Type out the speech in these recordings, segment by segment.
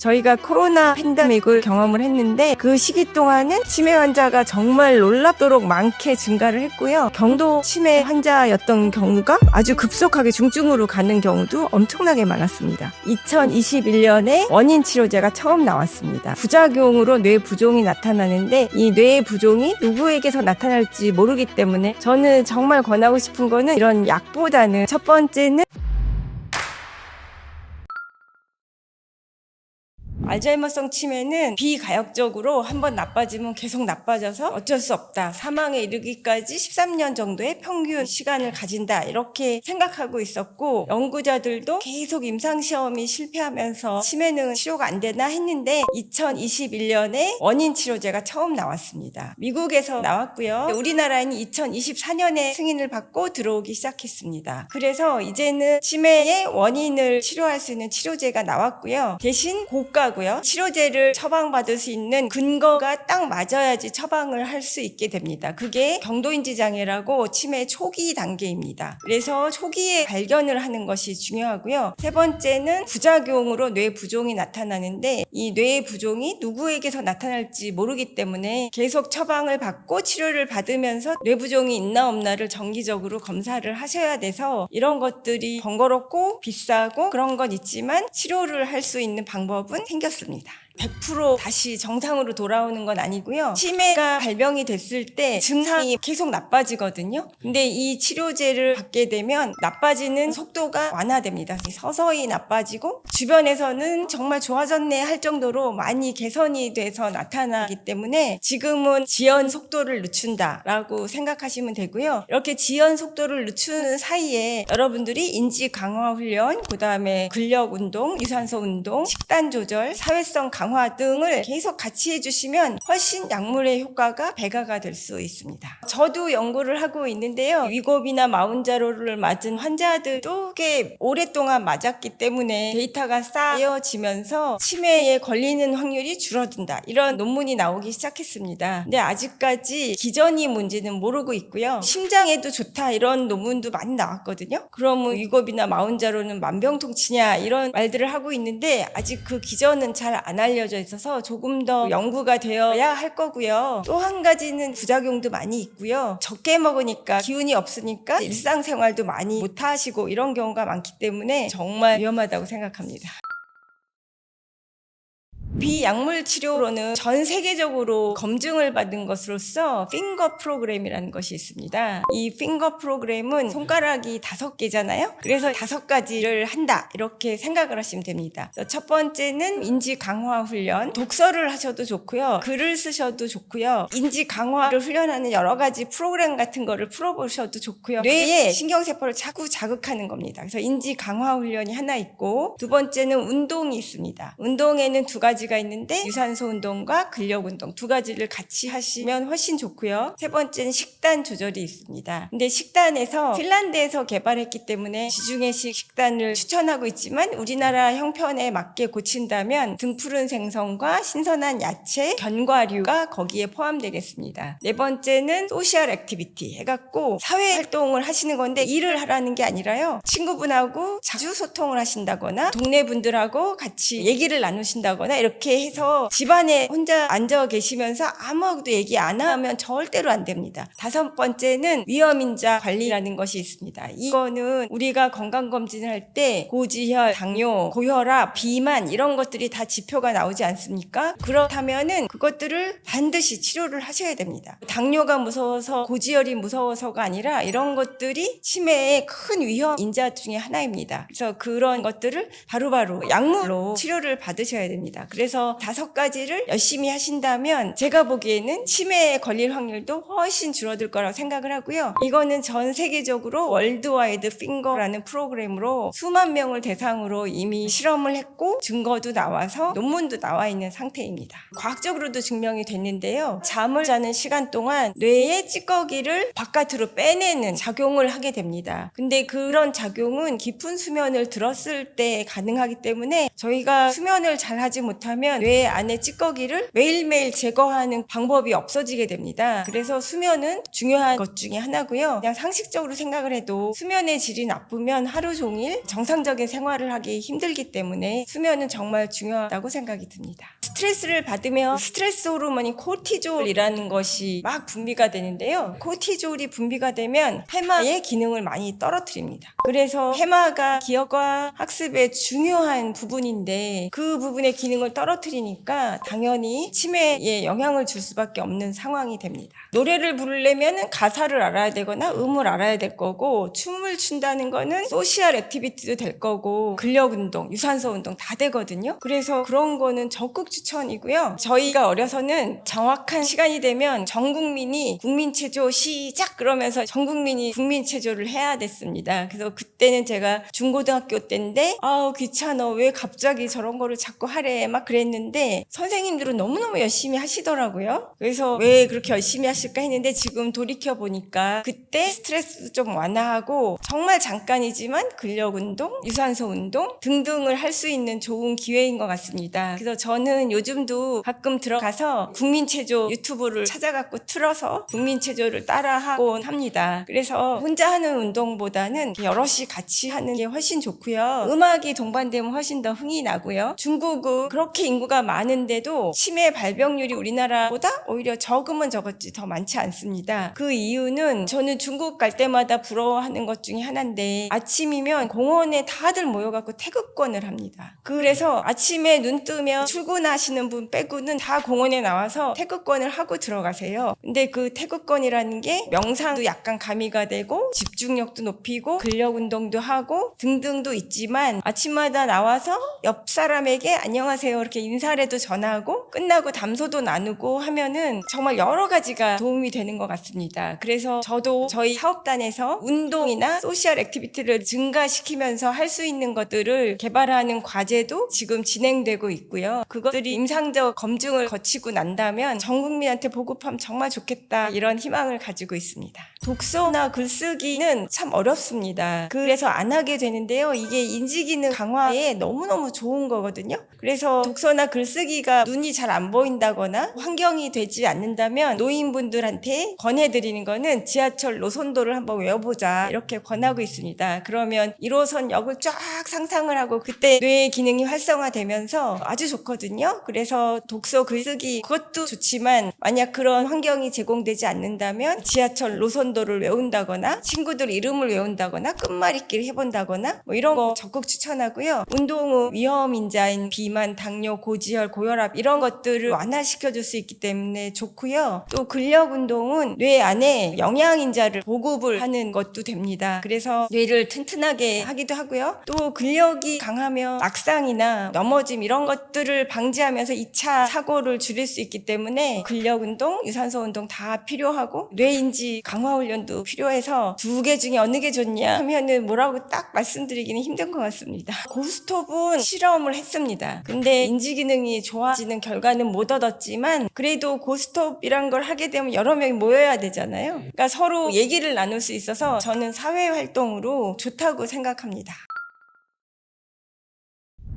저희가 코로나 팬데믹을 경험을 했는데 그 시기 동안은 치매 환자가 정말 놀랍도록 많게 증가를 했고요. 경도 치매 환자였던 경우가 아주 급속하게 중증으로 가는 경우도 엄청나게 많았습니다. 2021년에 원인 치료제가 처음 나왔습니다. 부작용으로 뇌 부종이 나타나는데 이 뇌 부종이 누구에게서 나타날지 모르기 때문에 저는 정말 권하고 싶은 거는 이런 약보다는 첫 번째는 알츠하이머성 치매는 비가역적으로 한번 나빠지면 계속 나빠져서 어쩔 수 없다. 사망에 이르기까지 13년 정도의 평균 시간을 가진다. 이렇게 생각하고 있었고 연구자들도 계속 임상 시험이 실패하면서 치매는 치료가 안 되나 했는데 2021년에 원인 치료제가 처음 나왔습니다. 미국에서 나왔고요. 우리나라에는 2024년에 승인을 받고 들어오기 시작했습니다. 그래서 이제는 치매의 원인을 치료할 수 있는 치료제가 나왔고요. 대신 고가고 요. 치료제를 처방받을 수 있는 근거가 딱 맞아야지 처방을 할 수 있게 됩니다. 그게 경도인지 장애라고 치매 초기 단계입니다. 그래서 초기에 발견을 하는 것이 중요하고요. 세 번째는 부작용으로 뇌 부종이 나타나는데 이 뇌 부종이 누구에게서 나타날지 모르기 때문에 계속 처방을 받고 치료를 받으면서 뇌 부종이 있나 없나를 정기적으로 검사를 하셔야 돼서 이런 것들이 번거롭고 비싸고 그런 건 있지만 치료를 할 수 있는 방법은 생겼 습니다. 100% 다시 정상으로 돌아오는 건 아니고요. 치매가 발병이 됐을 때 증상이 계속 나빠지거든요. 근데 이 치료제를 받게 되면 나빠지는 속도가 완화됩니다. 서서히 나빠지고 주변에서는 정말 좋아졌네 할 정도로 많이 개선이 돼서 나타나기 때문에 지금은 지연 속도를 늦춘다라고 생각하시면 되고요. 이렇게 지연 속도를 늦추는 사이에 여러분들이 인지 강화 훈련, 그다음에 근력 운동, 유산소 운동, 식단 조절, 사회성 강화 등을 계속 같이 해주시면 훨씬 약물의 효과가 배가가 될 수 있습니다. 저도 연구를 하고 있는데요. 위고비나 마운자로를 맞은 환자들도 꽤 오랫동안 맞았기 때문에 데이터가 쌓여지면서 치매에 걸리는 확률이 줄어든다. 이런 논문이 나오기 시작했습니다. 근데 아직까지 기전이 뭔지는 모르고 있고요. 심장에도 좋다 이런 논문도 많이 나왔거든요. 그러면 위고비나 마운자로는 만병통치냐 이런 말들을 하고 있는데 아직 그 기전은 잘 안 알 려져 있어서 조금 더 연구가 되어야 할 거고요. 또 한 가지는 부작용도 많이 있고요. 적게 먹으니까 기운이 없으니까 일상생활도 많이 못 하시고 이런 경우가 많기 때문에 정말 위험하다고 생각합니다. 비약물 치료로는 전 세계적으로 검증을 받은 것으로서 핑거 프로그램이라는 것이 있습니다. 이 핑거 프로그램은 손가락이 다섯 개잖아요. 그래서 다섯 가지를 한다 이렇게 생각을 하시면 됩니다. 첫 번째는 인지 강화 훈련, 독서를 하셔도 좋고요, 글을 쓰셔도 좋고요, 인지 강화를 훈련하는 여러 가지 프로그램 같은 거를 풀어보셔도 좋고요. 뇌의 신경세포를 자꾸 자극하는 겁니다. 그래서 인지 강화 훈련이 하나 있고 두 번째는 운동이 있습니다. 운동에는 두 가지 가 있는데 유산소 운동과 근력 운동 두 가지를 같이 하시면 훨씬 좋고요. 세 번째는 식단 조절이 있습니다. 근데 식단에서 핀란드에서 개발했기 때문에 지중해식 식단을 추천하고 있지만 우리나라 형편에 맞게 고친다면 등푸른 생선과 신선한 야채, 견과류가 거기에 포함되겠습니다. 네 번째는 소셜 액티비티 해갖고 사회 활동을 하시는 건데 일을 하라는 게 아니라요. 친구분하고 자주 소통을 하신다거나 동네 분들하고 같이 얘기를 나누신다거나 이렇게 해서 집안에 혼자 앉아 계시면서 아무하고도 얘기 안 하면 절대로 안 됩니다. 다섯 번째는 위험인자 관리라는 것이 있습니다. 이거는 우리가 건강검진을 할 때 고지혈, 당뇨, 고혈압, 비만 이런 것들이 다 지표가 나오지 않습니까? 그렇다면은 그것들을 반드시 치료를 하셔야 됩니다. 당뇨가 무서워서 고지혈이 무서워서가 아니라 이런 것들이 치매의 큰 위험 인자 중에 하나입니다. 그래서 그런 것들을 바로바로 약물로 치료를 받으셔야 됩니다. 다섯 가지를 열심히 하신다면 제가 보기에는 치매에 걸릴 확률도 훨씬 줄어들 거라고 생각을 하고요. 이거는 전 세계적으로 월드와이드 핑거라는 프로그램으로 수만 명을 대상으로 이미 실험을 했고 증거도 나와서 논문도 나와 있는 상태입니다. 과학적으로도 증명이 됐는데요. 잠을 자는 시간 동안 뇌의 찌꺼기를 바깥으로 빼내는 작용을 하게 됩니다. 근데 그런 작용은 깊은 수면을 들었을 때 가능하기 때문에 저희가 수면을 잘 하지 못하면 못하면 뇌 안에 찌꺼기를 매일매일 제거하는 방법이 없어지게 됩니다. 그래서 수면은 중요한 것 중에 하나고요. 그냥 상식적으로 생각을 해도 수면의 질이 나쁘면 하루 종일 정상적인 생활을 하기 힘들기 때문에 수면은 정말 중요하다고 생각이 듭니다. 스트레스를 받으면 스트레스 호르몬인 코티졸이라는 것이 막 분비가 되는데요. 코티졸이 분비가 되면 해마의 기능을 많이 떨어뜨립니다. 그래서 해마가 기억과 학습의 중요한 부분인데 그 부분의 기능을 떨 어뜨리니까 당연히 치매에 영향을 줄 수밖에 없는 상황이 됩니다. 노래를 부르려면 가사를 알아야 되거나 음을 알아야 될 거고 춤을 춘다는 거는 소시얼 액티비티도 될 거고 근력 운동, 유산소 운동 다 되거든요. 그래서 그런 거는 적극 추천이고요. 저희가 어려서는 정확한 시간이 되면 전 국민이 국민체조 시작 그러면서 전 국민이 국민체조를 해야 됐습니다. 그래서 그때는 제가 중고등학교 때인데 아우 귀찮아 왜 갑자기 저런 거를 자꾸 하래 막 그랬는데 선생님들은 너무너무 열심히 하시더라고요. 그래서 왜 그렇게 열심히 하실까 했는데 지금 돌이켜 보니까 그때 스트레스도 좀 완화하고 정말 잠깐이지만 근력 운동, 유산소 운동 등등을 할 수 있는 좋은 기회인 것 같습니다. 그래서 저는 요즘도 가끔 들어가서 국민체조 유튜브를 찾아갖고 틀어서 국민체조를 따라하곤 합니다. 그래서 혼자 하는 운동보다는 여럿이 같이 하는 게 훨씬 좋고요. 음악이 동반되면 훨씬 더 흥이 나고요. 중국은 그렇게 인구가 많은데도 치매 발병률이 우리나라보다 오히려 적으면 적었지 더 많지 않습니다. 그 이유는 저는 중국 갈 때마다 부러워하는 것 중에 하나인데 아침이면 공원에 다들 모여갖고 태극권을 합니다. 그래서 아침에 눈 뜨면 출근하시는 분 빼고는 다 공원에 나와서 태극권을 하고 들어가세요. 근데 그 태극권이라는 게 명상도 약간 가미가 되고 집중력도 높이고 근력 운동도 하고 등등도 있지만 아침마다 나와서 옆 사람에게 안녕하세요 이렇게 인사라도 전하고 끝나고 담소도 나누고 하면은 정말 여러 가지가 도움이 되는 것 같습니다. 그래서 저도 저희 사업단에서 운동이나 소셜 액티비티를 증가시키면서 할 수 있는 것들을 개발하는 과제도 지금 진행되고 있고요. 그것들이 임상적 검증을 거치고 난다면 전 국민한테 보급하면 정말 좋겠다 이런 희망을 가지고 있습니다. 독서나 글쓰기는 참 어렵습니다. 그래서 안 하게 되는데요. 이게 인지기능 강화에 너무너무 좋은 거거든요. 그래서 독서나 글쓰기가 눈이 잘 안 보인다거나 환경이 되지 않는다면 노인분들한테 권해드리는 거는 지하철 노선도를 한번 외워보자 이렇게 권하고 있습니다. 그러면 1호선 역을 쫙 상상을 하고 그때 뇌의 기능이 활성화되면서 아주 좋거든요. 그래서 독서 글쓰기 그것도 좋지만 만약 그런 환경이 제공되지 않는다면 지하철 노선도를 외운다거나 친구들 이름을 외운다거나 끝말잇기를 해본다거나 뭐 이런 거 적극 추천하고요. 운동은 위험 인자인 비만, 당뇨, 고지혈, 고혈압 이런 것 들을 완화시켜 줄 수 있기 때문에 좋고요. 또 근력 운동은 뇌 안에 영양인자를 보급을 하는 것도 됩니다. 그래서 뇌를 튼튼하게 하기도 하고요. 또 근력이 강하면 낙상이나 넘어짐 이런 것들을 방지하면서 2차 사고를 줄일 수 있기 때문에 근력 운동, 유산소 운동 다 필요하고 뇌인지 강화 훈련도 필요해서 두 개 중에 어느 게 좋냐 하면은 뭐라고 딱 말씀드리기는 힘든 것 같습니다. 고스톱은 실험을 했습니다. 근데 인지 기능이 좋아지는 결과 는 못 얻었지만 그래도 고스톱이란 걸 하게 되면 여러 명이 모여야 되잖아요. 그러니까 서로 얘기를 나눌 수 있어서 저는 사회 활동으로 좋다고 생각합니다.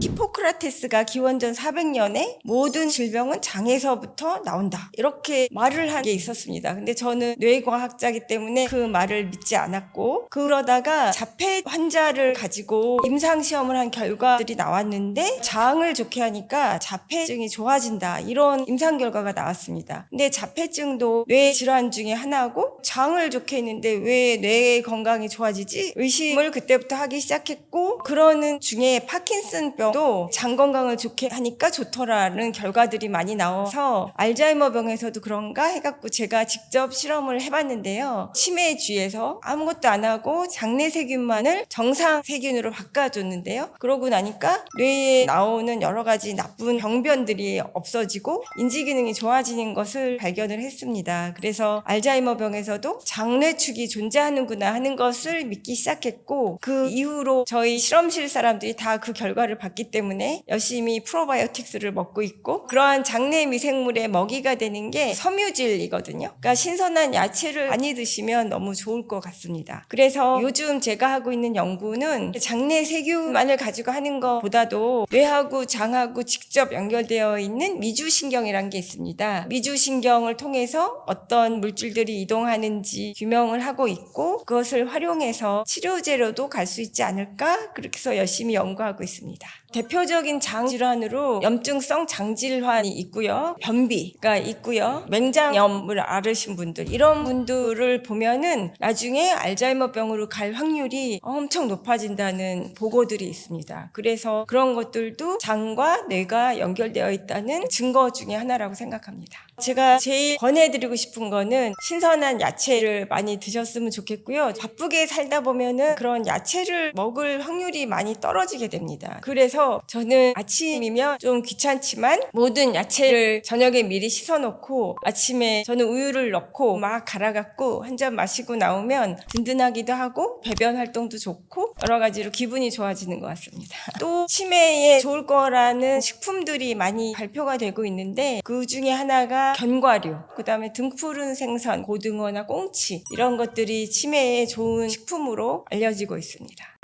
히포크라테스가 기원전 400년에 모든 질병은 장에서부터 나온다. 이렇게 말을 한 게 있었습니다. 근데 저는 뇌과학자이기 때문에 그 말을 믿지 않았고 그러다가 자폐 환자를 가지고 임상 시험을 한 결과들이 나왔는데 장을 좋게 하니까 자폐증이 좋아진다. 이런 임상 결과가 나왔습니다. 근데 자폐증도 뇌 질환 중에 하나고 장을 좋게 했는데 왜 뇌 건강이 좋아지지? 의심을 그때부터 하기 시작했고 그러는 중에 파킨슨병 도 장 건강을 좋게 하니까 좋더라는 결과들이 많이 나와서 알츠하이머 병에서도 그런가 해갖고 제가 직접 실험을 해봤는데요. 치매 주위에서 아무것도 안 하고 장내 세균만을 정상 세균으로 바꿔줬는데요. 그러고 나니까 뇌에 나오는 여러 가지 나쁜 병변들이 없어지고 인지 기능이 좋아지는 것을 발견을 했습니다. 그래서 알츠하이머 병에서도 장뇌축이 존재하는구나 하는 것을 믿기 시작했고 그 이후로 저희 실험실 사람들이 다 그 결과를 받기 갔기 때문에 열심히 프로바이오틱스를 먹고 있고 그러한 장내 미생물의 먹이가 되는 게 섬유질이거든요. 그러니까 신선한 야채를 많이 드시면 너무 좋을 것 같습니다. 그래서 요즘 제가 하고 있는 연구는 장내 세균만을 가지고 하는 것보다도 뇌하고 장하고 직접 연결되어 있는 미주신경이라는 게 있습니다. 미주신경을 통해서 어떤 물질들이 이동하는지 규명을 하고 있고 그것을 활용해서 치료제로도 갈 수 있지 않을까 그렇게 해서 열심히 연구하고 있습니다. 대표적인 장 질환으로 염증성 장질환이 있고요. 변비가 있고요. 맹장염을 앓으신 분들 이런 분들을 보면은 나중에 알츠하이머병으로 갈 확률이 엄청 높아진다는 보고들이 있습니다. 그래서 그런 것들도 장과 뇌가 연결되어 있다는 증거 중에 하나라고 생각합니다. 제가 제일 권해드리고 싶은 거는 신선한 야채를 많이 드셨으면 좋겠고요. 바쁘게 살다 보면은 그런 야채를 먹을 확률이 많이 떨어지게 됩니다. 그래서 저는 아침이면 좀 귀찮지만 모든 야채를 저녁에 미리 씻어놓고 아침에 저는 우유를 넣고 막 갈아갖고 한 잔 마시고 나오면 든든하기도 하고 배변 활동도 좋고 여러 가지로 기분이 좋아지는 것 같습니다. 또 치매에 좋을 거라는 식품들이 많이 발표가 되고 있는데 그 중에 하나가 견과류, 그 다음에 등푸른 생선, 고등어나 꽁치 이런 것들이 치매에 좋은 식품으로 알려지고 있습니다.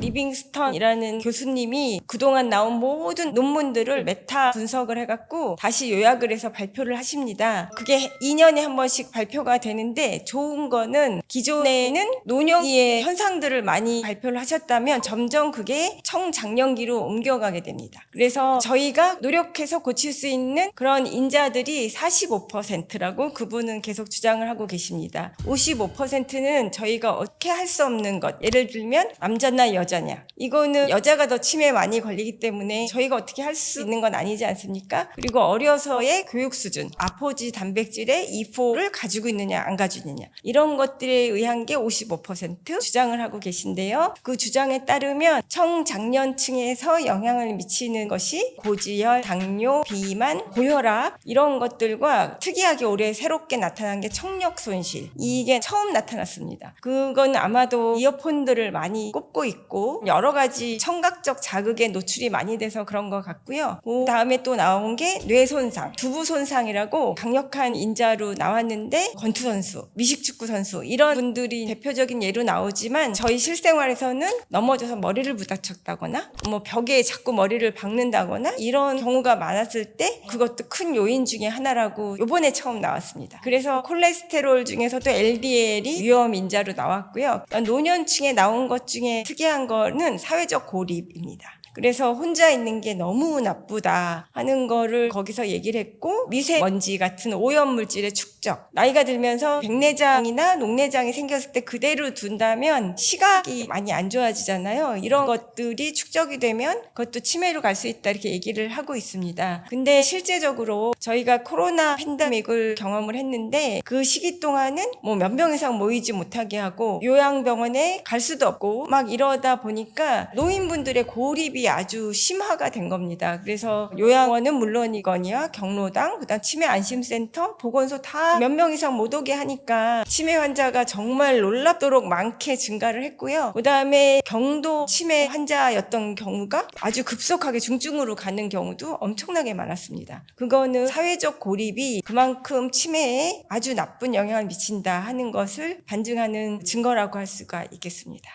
리빙스턴이라는 교수님이 그동안 나온 모든 논문들을 메타 분석을 해갖고 다시 요약을 해서 발표를 하십니다. 그게 2년에 한 번씩 발표가 되는데 좋은 거는 기존에는 노년기의 현상들을 많이 발표를 하셨다면 점점 그게 청장년기로 옮겨가게 됩니다. 그래서 저희가 노력해서 고칠 수 있는 그런 인자들이 45%라고 그분은 계속 주장을 하고 계십니다. 55%는 저희가 어떻게 할 수 없는 것. 예를 들면 남자나 여자 냐. 이거는 여자가 더 치매에 많이 걸리기 때문에 저희가 어떻게 할 수 있는 건 아니지 않습니까? 그리고 어려서의 교육 수준, 아포지 단백질의 E4를 가지고 있느냐 안 가지고 있느냐. 이런 것들에 의한 게 55% 주장을 하고 계신데요. 그 주장에 따르면 청장년층에서 영향을 미치는 것이 고지혈, 당뇨, 비만, 고혈압 이런 것들과 특이하게 올해 새롭게 나타난 게 청력 손실. 이게 처음 나타났습니다. 그건 아마도 이어폰들을 많이 꼽고 있고 여러 가지 청각적 자극에 노출이 많이 돼서 그런 것 같고요. 그 다음에 또 나온 게 뇌 손상, 두부 손상이라고 강력한 인자로 나왔는데 권투 선수, 미식축구 선수 이런 분들이 대표적인 예로 나오지만 저희 실생활에서는 넘어져서 머리를 부다쳤다거나 뭐 벽에 자꾸 머리를 박는다거나 이런 경우가 많았을 때 그것도 큰 요인 중에 하나라고 요번에 처음 나왔습니다. 그래서 콜레스테롤 중에서도 LDL이 위험 인자로 나왔고요. 노년층에 나온 것 중에 특이한 거는 사회적 고립입니다. 그래서 혼자 있는 게 너무 나쁘다 하는 거를 거기서 얘기를 했고 미세먼지 같은 오염 물질의 축적. 나이가 들면서 백내장이나 녹내장이 생겼을 때 그대로 둔다면 시각이 많이 안 좋아지잖아요. 이런 것들이 축적이 되면 그것도 치매로 갈 수 있다 이렇게 얘기를 하고 있습니다. 근데 실제적으로 저희가 코로나 팬데믹을 경험을 했는데 그 시기 동안은 뭐 몇 명 이상 모이지 못하게 하고 요양병원에 갈 수도 없고 막 이러다 보니까 노인분들의 고립이 아주 심화가 된 겁니다. 그래서 요양원은 물론이거니와 경로당, 그다음 치매 안심센터, 보건소 다 몇 명 이상 못 오게 하니까 치매 환자가 정말 놀랍도록 많게 증가를 했고요. 그다음에 경도 치매 환자였던 경우가 아주 급속하게 중증으로 가는 경우도 엄청나게 많았습니다. 그거는 사회적 고립이 그만큼 치매에 아주 나쁜 영향을 미친다 하는 것을 반증하는 증거라고 할 수가 있겠습니다.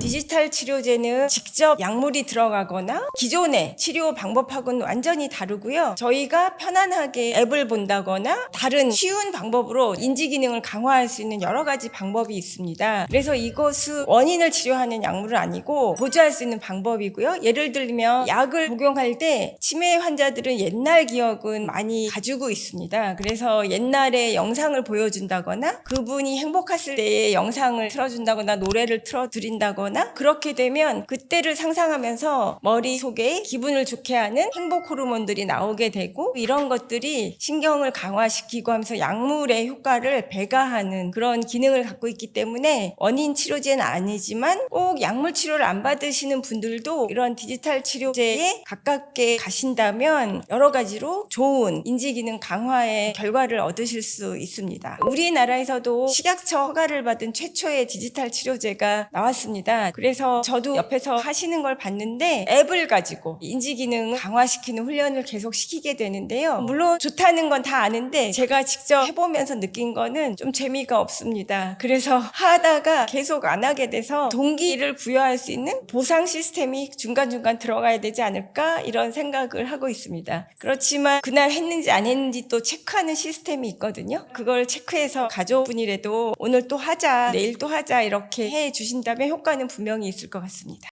디지털 치료제는 직접 약물이 들어가거나 기존의 치료 방법하고는 완전히 다르고요. 저희가 편안하게 앱을 본다거나 다른 쉬운 방법으로 인지 기능을 강화할 수 있는 여러 가지 방법이 있습니다. 그래서 이것은 원인을 치료하는 약물은 아니고 보조할 수 있는 방법이고요. 예를 들면 약을 복용할 때 치매 환자들은 옛날 기억은 많이 가지고 있습니다. 그래서 옛날에 영상을 보여준다거나 그분이 행복했을 때의 영상을 틀어준다거나 노래를 틀어드린다거나 나거나 그렇게 되면 그때를 상상하면서 머릿속에 기분을 좋게 하는 행복 호르몬들이 나오게 되고 이런 것들이 신경을 강화시키고 하면서 약물의 효과를 배가하는 그런 기능을 갖고 있기 때문에 원인 치료제는 아니지만 꼭 약물 치료를 안 받으시는 분들도 이런 디지털 치료제에 가깝게 가신다면 여러 가지로 좋은 인지 기능 강화의 결과를 얻으실 수 있습니다. 우리나라에서도 식약처 허가를 받은 최초의 디지털 치료제가 나왔습니다. 그래서 저도 옆에서 하시는 걸 봤는데 앱을 가지고 인지 기능 강화시키는 훈련을 계속 시키게 되는데요. 물론 좋다는 건 다 아는데 제가 직접 해보면서 느낀 거는 좀 재미가 없습니다. 그래서 하다가 계속 안 하게 돼서 동기를 부여할 수 있는 보상 시스템이 중간중간 들어가야 되지 않을까 이런 생각을 하고 있습니다. 그렇지만 그날 했는지 안 했는지 또 체크하는 시스템이 있거든요. 그걸 체크해서 가족분이라도 오늘 또 하자, 내일 또 하자 이렇게 해 주신다면 효과는 분명히 있을 것 같습니다.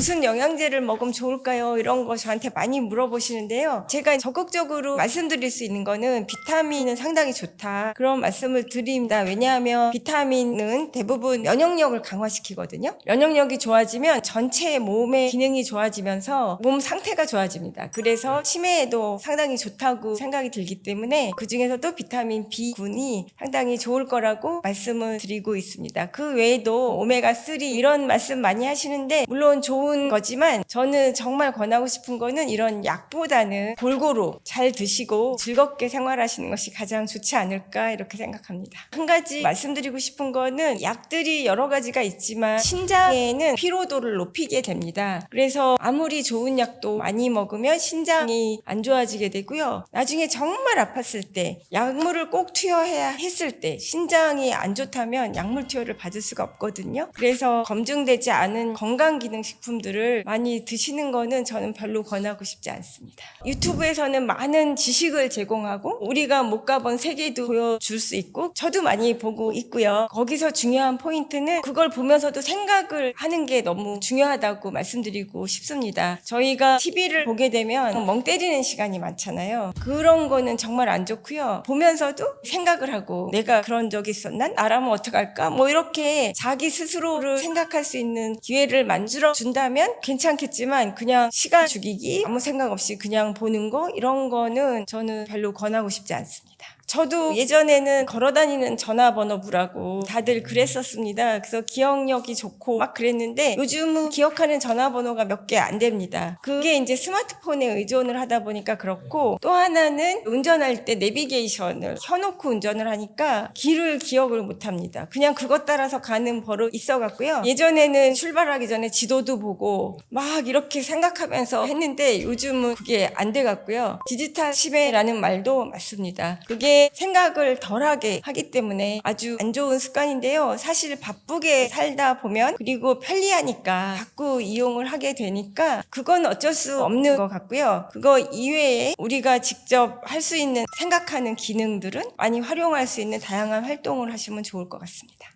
무슨 영양제를 먹으면 좋을까요? 이런 거 저한테 많이 물어보시는데요. 제가 적극적으로 말씀드릴 수 있는 거는 비타민은 상당히 좋다. 그런 말씀을 드립니다. 왜냐하면 비타민은 대부분 면역력을 강화시키거든요. 면역력이 좋아지면 전체 몸의 기능이 좋아지면서 몸 상태가 좋아집니다. 그래서 치매에도 상당히 좋다고 생각이 들기 때문에 그 중에서도 비타민 B군이 상당히 좋을 거라고 말씀을 드리고 있습니다. 그 외에도 오메가3 이런 말씀 많이 하시는데 물론 좋은 거지만 저는 정말 권하고 싶은 거는 이런 약보다는 골고루 잘 드시고 즐겁게 생활하시는 것이 가장 좋지 않을까 이렇게 생각합니다. 한 가지 말씀드리고 싶은 거는 약들이 여러 가지가 있지만 신장에는 피로도를 높이게 됩니다. 그래서 아무리 좋은 약도 많이 먹으면 신장이 안 좋아지게 되고요. 나중에 정말 아팠을 때 약물을 꼭 투여해야 했을 때 신장이 안 좋다면 약물 투여를 받을 수가 없거든요. 그래서 검증되지 않은 건강기능식품 들을 많이 드시는 거는 저는 별로 권하고 싶지 않습니다. 유튜브에서는 많은 지식을 제공하고 우리가 못 가본 세계도 보여줄 수 있고 저도 많이 보고 있고요. 거기서 중요한 포인트는 그걸 보면서도 생각을 하는 게 너무 중요하다고 말씀드리고 싶습니다. 저희가 TV를 보게 되면 멍 때리는 시간이 많잖아요. 그런 거는 정말 안 좋고요. 보면서도 생각을 하고 내가 그런 적이 있었나? 나라면 어떡할까? 뭐 이렇게 자기 스스로를 생각할 수 있는 기회를 만들어 준다면 괜찮겠지만 그냥 시간 죽이기 아무 생각 없이 그냥 보는 거 이런 거는 저는 별로 권하고 싶지 않습니다. 저도 예전에는 걸어다니는 전화번호부라고 다들 그랬었습니다. 그래서 기억력이 좋고 막 그랬는데 요즘은 기억하는 전화번호가 몇 개 안 됩니다. 그게 이제 스마트폰에 의존을 하다 보니까 그렇고 또 하나는 운전할 때 내비게이션을 켜놓고 운전을 하니까 길을 기억을 못 합니다. 그냥 그것 따라서 가는 버릇 있어 갖고요. 예전에는 출발하기 전에 지도도 보고 막 이렇게 생각하면서 했는데 요즘은 그게 안 돼 갖고요. 디지털 치매라는 말도 맞습니다. 그게 생각을 덜하게 하기 때문에 아주 안 좋은 습관인데요. 사실 바쁘게 살다 보면 그리고 편리하니까 자꾸 이용을 하게 되니까 그건 어쩔 수 없는 것 같고요. 그거 이외에 우리가 직접 할 수 있는 생각하는 기능들은 많이 활용할 수 있는 다양한 활동을 하시면 좋을 것 같습니다.